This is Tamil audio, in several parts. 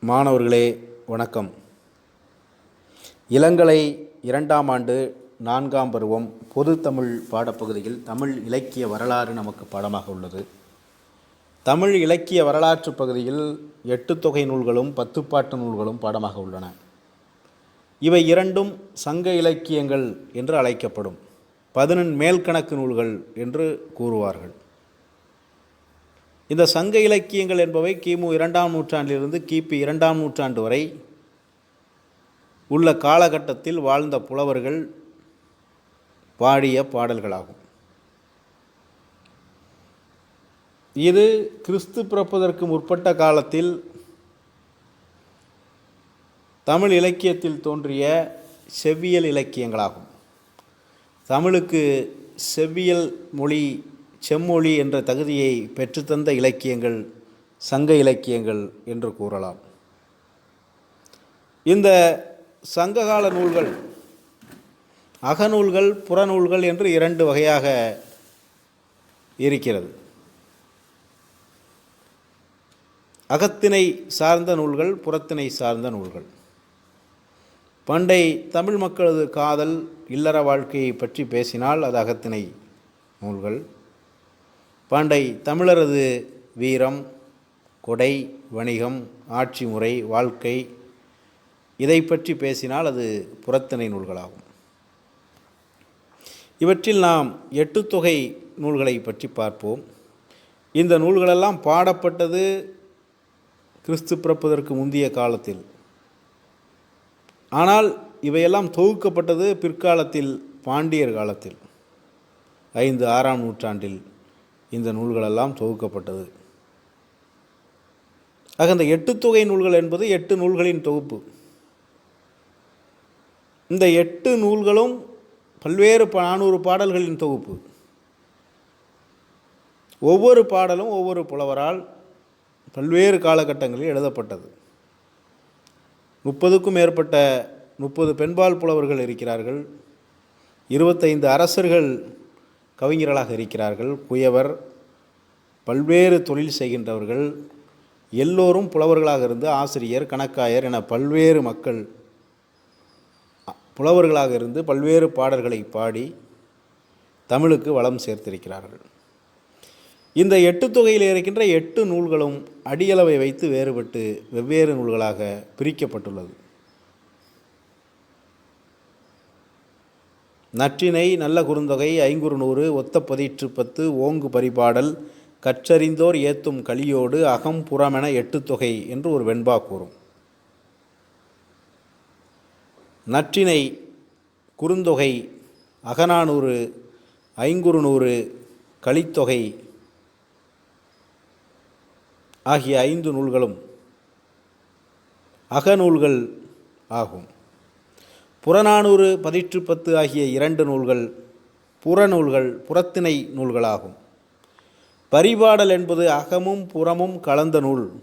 மாணவர்களே வணக்கம். இளங்கலை இரண்டாம் ஆண்டு நான்காம் பருவம் பொது தமிழ் பாடப்பகுதியில் தமிழ் இலக்கிய வரலாறு நமக்கு பாடமாக உள்ளது. தமிழ் இலக்கிய வரலாற்று பகுதியில் எட்டு தொகை நூல்களும் பத்துப்பாட்டு நூல்களும் பாடமாக உள்ளன. இவை இரண்டும் சங்க இலக்கியங்கள் என்று அழைக்கப்படும். பதினெண் மேல்கணக்கு நூல்கள் என்று கூறுவார்கள். இந்த சங்க இலக்கியங்கள் என்பவை கிமு இரண்டாம் நூற்றாண்டிலிருந்து கிபி இரண்டாம் நூற்றாண்டு வரை உள்ள காலகட்டத்தில் வாழ்ந்த புலவர்கள் பாடிய பாடல்களாகும். இது கிறிஸ்து பிறப்பதற்கு முற்பட்ட காலத்தில் தமிழ் இலக்கியத்தில் தோன்றிய செவ்வியல் இலக்கியங்களாகும். தமிழுக்கு செவ்வியல் மொழி செம்மொழி என்ற தகுதியை பெற்றுத்தந்த இலக்கியங்கள் சங்க இலக்கியங்கள் என்று கூறலாம். இந்த சங்ககால நூல்கள் அகநூல்கள் புறநூல்கள் என்று இரண்டு வகையாக இருக்கிறது. அகத்திணை சார்ந்த நூல்கள் புறத்தினை சார்ந்த நூல்கள். பண்டை தமிழ் மக்களது காதல் இல்லற வாழ்க்கையை பற்றி பேசினால் அது அகத்திணை நூல்கள். பாண்டை தமிழரது வீரம் கொடை வணிகம் ஆட்சி முறை வாழ்க்கை இதை பற்றி பேசினால் அது புறத்திணை நூல்களாகும். இவற்றில் நாம் எட்டு தொகை நூல்களை பற்றி பார்ப்போம். இந்த நூல்களெல்லாம் பாடப்பட்டது கிறிஸ்து பிறப்பதற்கு முந்தைய காலத்தில். ஆனால் இவையெல்லாம் தொகுக்கப்பட்டது பிற்காலத்தில் பாண்டியர் காலத்தில். ஐந்து ஆறாம் நூற்றாண்டில் இந்த நூல்களெல்லாம் தொகுக்கப்பட்டது. ஆக இந்த எட்டு தொகை நூல்கள் என்பது எட்டு நூல்களின் தொகுப்பு. இந்த எட்டு நூல்களும் பல்வேறு ப- நானூறு பாடல்களின் தொகுப்பு. ஒவ்வொரு பாடலும் ஒவ்வொரு புலவரால் பல்வேறு காலகட்டங்களில் எழுதப்பட்டது. முப்பதுக்கும் மேற்பட்ட முப்பது பெண்பால் புலவர்கள் இருக்கிறார்கள். இருபத்தைந்து அரசர்கள் கவிஞர்களாக இருக்கிறார்கள். குயவர் பல்வேறு தொழில் செய்கின்றவர்கள் எல்லோரும் புலவர்களாக இருந்து ஆசிரியர் கணக்காயர் என பல்வேறு மக்கள் புலவர்களாக இருந்து பல்வேறு பாடல்களை பாடி தமிழுக்கு வளம் சேர்த்திருக்கிறார்கள். இந்த எட்டு தொகையில் இருக்கின்ற எட்டு நூல்களும் அடியளவை வைத்து வேறுபட்டு வெவ்வேறு நூல்களாக பிரிக்கப்பட்டுள்ளது. நற்றினை நல்ல குறுந்தொகை ஐங்குறு நூறு ஒத்த பதிற்று பத்து ஓங்கு பரிபாடல் கற்றறிந்தோர் ஏத்தும் கலியோடு அகம் புறமென எட்டு தொகை என்று ஒரு வெண்பா கூறும். நற்றினை குறுந்தொகை அகநானூறு ஐங்குறு நூறு கலித்தொகை ஆகிய ஐந்து நூல்களும் அகநூல்கள் ஆகும். புறநானூறு பதிற்று பத்து ஆகிய இரண்டு நூல்கள் புறநூல்கள் புறத்திணை நூல்களாகும். பரிபாடல் என்பது அகமும் புறமும் கலந்த நூல்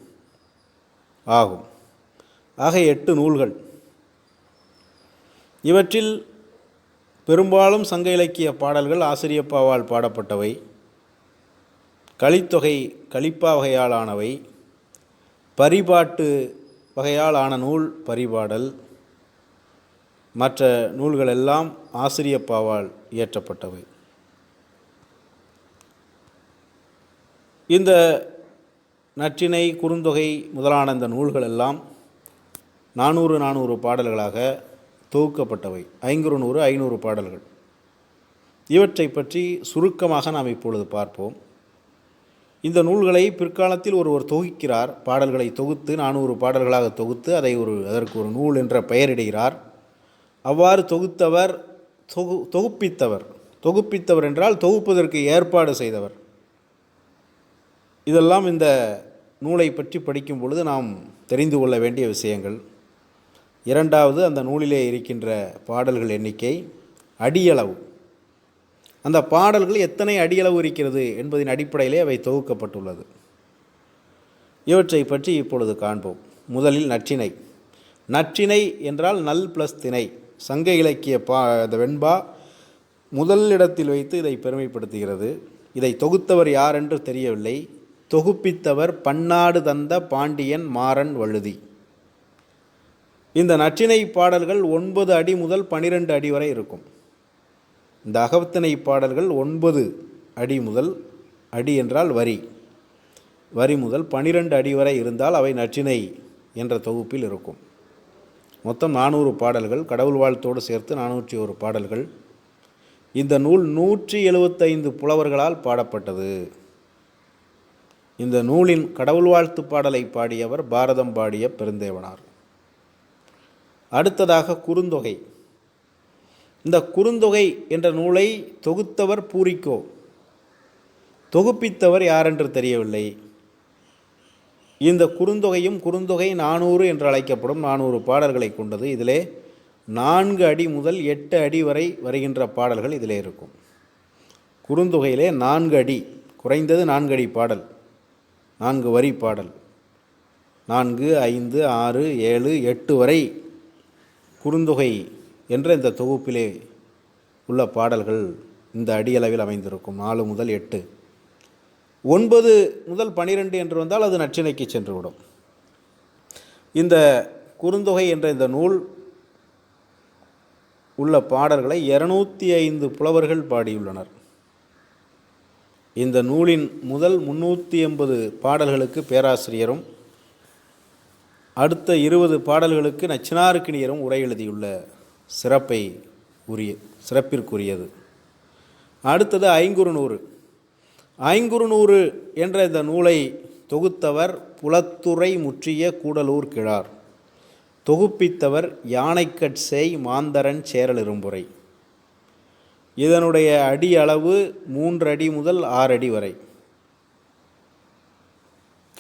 ஆகும். ஆக எட்டு நூல்கள். இவற்றில் பெரும்பாலும் சங்க இலக்கிய பாடல்கள் ஆசிரியப்பாவால் பாடப்பட்டவை. கலித்தொகை கலிப்பா வகையாலானவை. பரிபாட்டு வகையால் ஆன நூல் பரிபாடல். மற்ற நூல்கள் எல்லாம் ஆசிரியப்பாவால் இயற்றப்பட்டவை. இந்த நற்றினை குறுந்தொகை முதலான இந்த நூல்கள் எல்லாம் நானூறு நானூறு பாடல்களாக தொகுக்கப்பட்டவை. ஐங்குறு நூறு ஐநூறு பாடல்கள். இவற்றை பற்றி சுருக்கமாக நாம் இப்பொழுது பார்ப்போம். இந்த நூல்களை பிற்காலத்தில் ஒருவர் தொகுக்கிறார். பாடல்களை தொகுத்து நானூறு பாடல்களாக தொகுத்து அதை ஒரு அதற்கு ஒரு நூல் என்ற பெயரிடுகிறார். அவ்வாறு தொகுத்தவர் தொகு தொகுப்பித்தவர். தொகுப்பித்தவர் என்றால் தொகுப்பதற்கு ஏற்பாடு செய்தவர். இதெல்லாம் இந்த நூலை பற்றி படிக்கும் பொழுது நாம் தெரிந்து கொள்ள வேண்டிய விஷயங்கள். இரண்டாவது அந்த நூலிலே இருக்கின்ற பாடல்கள் எண்ணிக்கை அடியளவு. அந்த பாடல்கள் எத்தனை அடியளவு இருக்கிறது என்பதின் அடிப்படையிலே அவை தொகுக்கப்பட்டுள்ளது. இவற்றை பற்றி இப்பொழுது காண்போம். முதலில் நற்றினை. நற்றினை என்றால் நல் ப்ளஸ் திணை. சங்க இலக்கிய பா இந்த வெண்பா முதல் இடத்தில் வைத்து இதை பெருமைப்படுத்துகிறது. இதை தொகுத்தவர் யார் என்று தெரியவில்லை. தொகுப்பித்தவர் பன்னாடு தந்த பாண்டியன் மாறன் வழுதி. இந்த நற்றிணை பாடல்கள் ஒன்பது அடி முதல் பனிரெண்டு அடி வரை இருக்கும். இந்த அகவத்தினை பாடல்கள் ஒன்பது அடி முதல் அடி என்றால் வரி. வரி முதல் பனிரெண்டு அடி வரை இருந்தால் அவை நச்சினை என்ற தொகுப்பில் இருக்கும். மொத்தம் நானூறு பாடல்கள் கடவுள் வாழ்த்தோடு சேர்த்து நானூற்றி ஒரு பாடல்கள். இந்த நூல் நூற்றி எழுபத்தைந்து புலவர்களால் பாடப்பட்டது. இந்த நூலின் கடவுள் வாழ்த்து பாடலை பாடியவர் பாரதம் பாடிய பெருந்தேவனார். அடுத்ததாக குறுந்தொகை. இந்த குறுந்தொகை என்ற நூலை தொகுத்தவர் பூரிக்கோ. தொகுப்பித்தவர் யாரென்று தெரியவில்லை. இந்த குறுந்தொகையும் குறுந்தொகை நானூறு என்று அழைக்கப்படும் நானூறு பாடல்களை கொண்டது. இதிலே நான்கு அடி முதல் எட்டு அடி வரை வருகின்ற பாடல்கள் இதிலே இருக்கும். குறுந்தொகையிலே நான்கு அடி குறைந்தது நான்கு அடி பாடல் நான்கு வரி பாடல் நான்கு ஐந்து ஆறு ஏழு எட்டு வரை குறுந்தொகை என்ற இந்த தொகுப்பிலே உள்ள பாடல்கள் இந்த அடியளவில் அமைந்திருக்கும். நாலு முதல் எட்டு. ஒன்பது முதல் பனிரெண்டு என்று வந்தால் அது நச்சினைக்கு சென்றுவிடும். இந்த குறுந்தொகை என்ற இந்த நூல் உள்ள பாடல்களை இருநூத்தி ஐந்து புலவர்கள் பாடியுள்ளனர். இந்த நூலின் முதல் முன்னூற்றி எண்பது பாடல்களுக்கு பேராசிரியரும் அடுத்த இருபது பாடல்களுக்கு நச்சினாருக்கினியரும் உரை எழுதியுள்ள சிறப்பை உரிய சிறப்பிற்குரியது. அடுத்தது ஐங்குறுநூறு. ஐங்குறுநூறு என்ற இந்த நூலை தொகுத்தவர் புலத்துறை முற்றிய கூடலூர் கிழார். தொகுப்பித்தவர் யானைக்கட்சேய் மாந்தரன் சேரலிரும்புரை. இதனுடைய அடி அளவு மூன்று அடி முதல் ஆறடி வரை.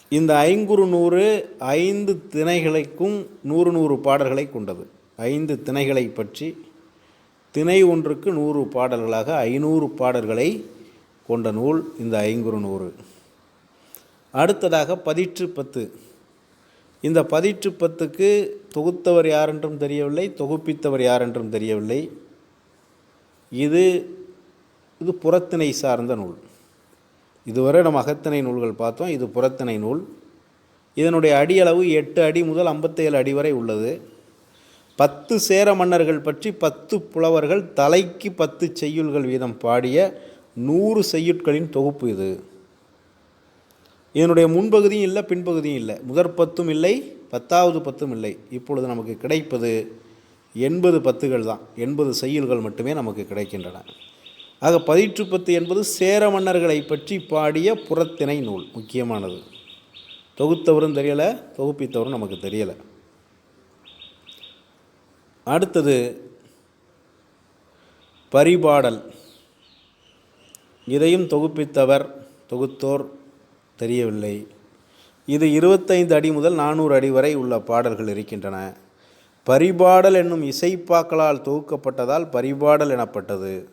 இந்த ஐங்குறு நூறு ஐந்து திணைகளுக்கும் நூறு நூறு பாடல்களை கொண்டது. ஐந்து திணைகளை பற்றி திணை ஒன்றுக்கு நூறு பாடல்களாக ஐநூறு பாடல்களை கொண்ட நூல் இந்த ஐங்குறு நூறு. அடுத்ததாக பதிற்று பத்து. இந்த பதிற்று பத்துக்கு தொகுத்தவர் யாரென்றும் தெரியவில்லை தொகுப்பித்தவர் யாரென்றும் தெரியவில்லை. இது இது புறத்திணை சார்ந்த நூல். இதுவரை நம்ம அகத்திணை நூல்கள் பார்த்தோம் இது புறத்திணை நூல். இதனுடைய அடியளவு எட்டு அடி முதல் ஐம்பத்தேழு அடி வரை உள்ளது. பத்து சேர மன்னர்கள் பற்றி பத்து புலவர்கள் தலைக்கு பத்து செய்யுள்கள் வீதம் பாடிய நூறு செய்யுட்களின் தொகுப்பு இது. இதனுடைய முன்பகுதியும் இல்லை பின்பகுதியும் இல்லை. முதற் பத்தும் இல்லை பத்தாவது பத்தும் இல்லை. இப்பொழுது நமக்கு கிடைப்பது எண்பது பத்துகள் தான். எண்பது செய்யுள்கள் மட்டுமே நமக்கு கிடைக்கின்றன. ஆக பதிற்று பத்து என்பது சேர மன்னர்களை பற்றி பாடிய புறத்திணை நூல் முக்கியமானது. தொகுத்தவரும் தெரியலை தொகுப்பித்தவரும் நமக்கு தெரியலை. அடுத்தது பரிபாடல். இதையும் தொகுப்பித்தவர் தொகுத்தோர் தெரியவில்லை. இது இருபத்தைந்து அடி முதல் நானூறு அடி வரை உள்ள பாடல்கள் இருக்கின்றன. பரிபாடல் என்னும் இசைப்பாக்களால் தொகுக்கப்பட்டதால் பரிபாடல் எனப்பட்டது.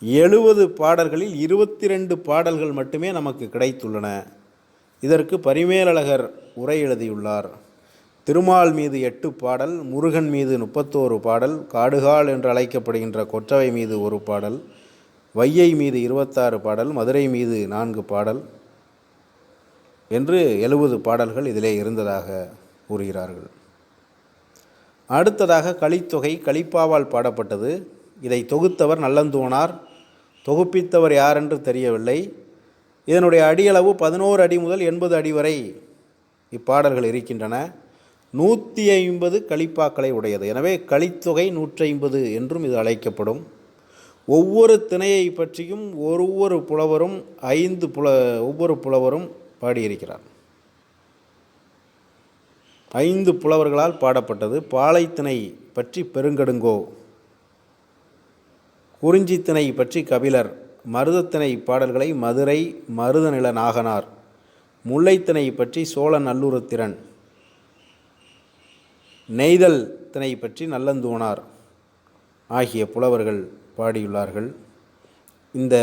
எழுபது பாடல்களில் இருபத்தி ரெண்டு பாடல்கள் மட்டுமே நமக்கு கிடைத்துள்ளன. இதற்கு பரிமேலழகர் உரை எழுதியுள்ளார். திருமால் மீது எட்டு பாடல் முருகன் மீது முப்பத்தோரு பாடல் காடுகால் என்று அழைக்கப்படுகின்ற கொற்றவை மீது ஒரு பாடல் வையை மீது இருபத்தாறு பாடல் மதுரை மீது நான்கு பாடல் என்று எழுபது பாடல்கள் இதிலே இருந்ததாக கூறுகிறார்கள். அடுத்ததாக கலித்தொகை கலிப்பாவால் பாடப்பட்டது. இதை தொகுத்தவர் நல்லந்தோனார் தொகுப்பித்தவர் யார் என்று தெரியவில்லை. இதனுடைய அடியளவு பதினோரு அடி முதல் எண்பது அடி வரை இப்பாடல்கள் இருக்கின்றன. நூற்றி ஐம்பது கலிப்பாக்களை உடையது. எனவே கலித்தொகை நூற்றி ஐம்பது என்றும் இது அழைக்கப்படும். ஒவ்வொரு திணையை பற்றியும் ஒவ்வொரு புலவரும் ஐந்து புல ஒவ்வொரு புலவரும் பாடியிருக்கிறார். ஐந்து புலவர்களால் பாடப்பட்டது. பாலைத்திணை பற்றி பெருங்கடுங்கோ குறிஞ்சித்திணை பற்றி கபிலர் மருதத்திணை பாடல்களை மதுரை மருதநில நாகனார் முல்லைத்திணை பற்றி சோழ நல்லுரத்திரன் நெய்தல் திணை பற்றி நல்லந்தூனார் ஆகிய புலவர்கள் பாடியுள்ளார்கள். இந்த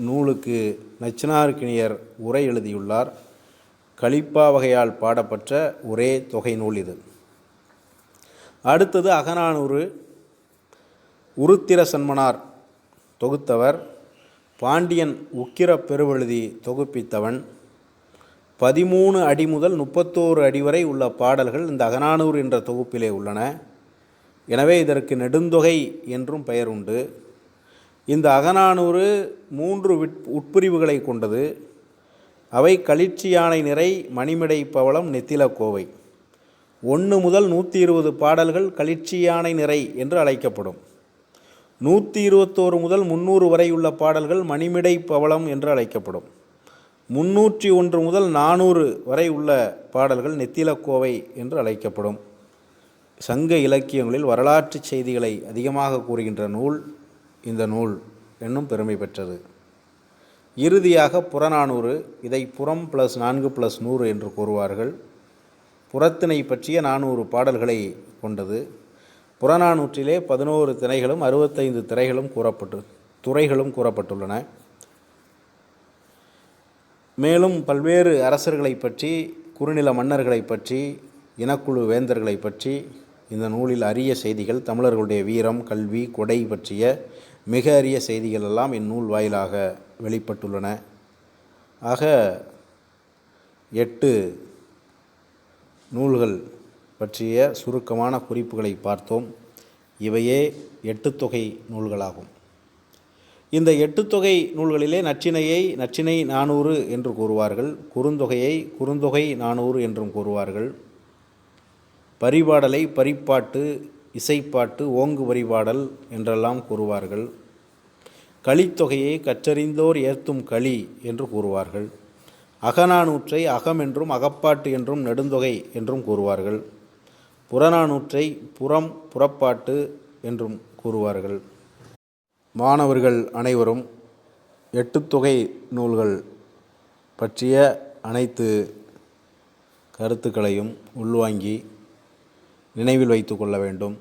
நூலுக்கு நச்சினார்கிணியர் உரை எழுதியுள்ளார். கலிப்பா வகையால் பாடப்பட்ட ஒரே தொகை நூல் இது. அடுத்தது அகநானூறு உருத்திர சன்மனார் தொகுத்தவர். பாண்டியன் உக்கிர பெருவெழுதி தொகுப்பித்தவன். பதிமூணு அடி முதல் முப்பத்தோரு அடி வரை உள்ள பாடல்கள் இந்த அகநானூறு என்ற தொகுப்பிலே உள்ளன. எனவே இதற்கு நெடுந்தொகை என்றும் பெயர் உண்டு. இந்த அகநானூறு மூன்று விட் உட்பிரிவுகளை கொண்டது. அவை களிச்சி யானை நிறை மணிமிடை பவளம் நெத்திலக்கோவை ஒன்று முதல் நூற்றி இருபது பாடல்கள் களிச்சி யானை நிறை என்று அழைக்கப்படும். நூற்றி இருபத்தோரு முதல் முந்நூறு வரை உள்ள பாடல்கள் மணிமிடை பவளம் என்று அழைக்கப்படும். முன்னூற்றி ஒன்று முதல் நானூறு வரை உள்ள பாடல்கள் நெத்திலக்கோவை என்று அழைக்கப்படும். சங்க இலக்கியங்களில் வரலாற்று செய்திகளை அதிகமாக கூறுகின்ற நூல் இந்த நூல் என்னும் பெருமை பெற்றது. இறுதியாக புறநானூறு இதை புறம் ப்ளஸ் நான்கு ப்ளஸ் நூறு என்று கூறுவார்கள். புறத்திணை பற்றிய நானூறு பாடல்களை கொண்டது. புறநானூற்றிலே பதினோரு திணைகளும் அறுபத்தைந்து திரைகளும் கூறப்பட்டு துறைகளும் கூறப்பட்டுள்ளன. மேலும் பல்வேறு அரசர்களை பற்றி குறுநில மன்னர்களை பற்றி இனக்குழு வேந்தர்களை பற்றி இந்த நூலில் அரிய செய்திகள் தமிழர்களுடைய வீரம் கல்வி கொடை பற்றிய மிக அரிய செய்திகள் எல்லாம் இந்நூல் வாயிலாக வெளிப்பட்டுள்ளன. ஆக எட்டு நூல்கள் பற்றிய சுருக்கமான குறிப்புகளை பார்த்தோம். இவையே எட்டுத்தொகை நூல்களாகும். இந்த எட்டுத்தொகை நூல்களிலே நச்சினையை நச்சினை நானூறு என்று கூறுவார்கள் குறுந்தொகையை குறுந்தொகை நானூறு என்றும் கூறுவார்கள் பரிபாடலை பரிப்பாட்டு இசைப்பாட்டு ஓங்கு வரிபாடல் என்றெல்லாம் கூறுவார்கள். களித்தொகையை கற்றறிந்தோர் ஏற்றும் களி என்று கூறுவார்கள். அகநானூற்றை அகம் என்றும் அகப்பாட்டு என்றும் நெடுந்தொகை என்றும் கூறுவார்கள். புறநானூற்றை புறம் புறப்பாட்டு என்றும் கூறுவார்கள். மாணவர்கள் அனைவரும் எட்டுத்தொகை நூல்கள் பற்றிய அனைத்து கருத்துக்களையும் உள்வாங்கி நினைவில் வைத்து கொள்ள வேண்டும்.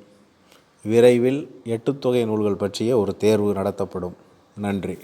விரைவில் எட்டுத்தொகை நூல்கள் பற்றிய ஒரு தேர்வு நடத்தப்படும். நன்றி.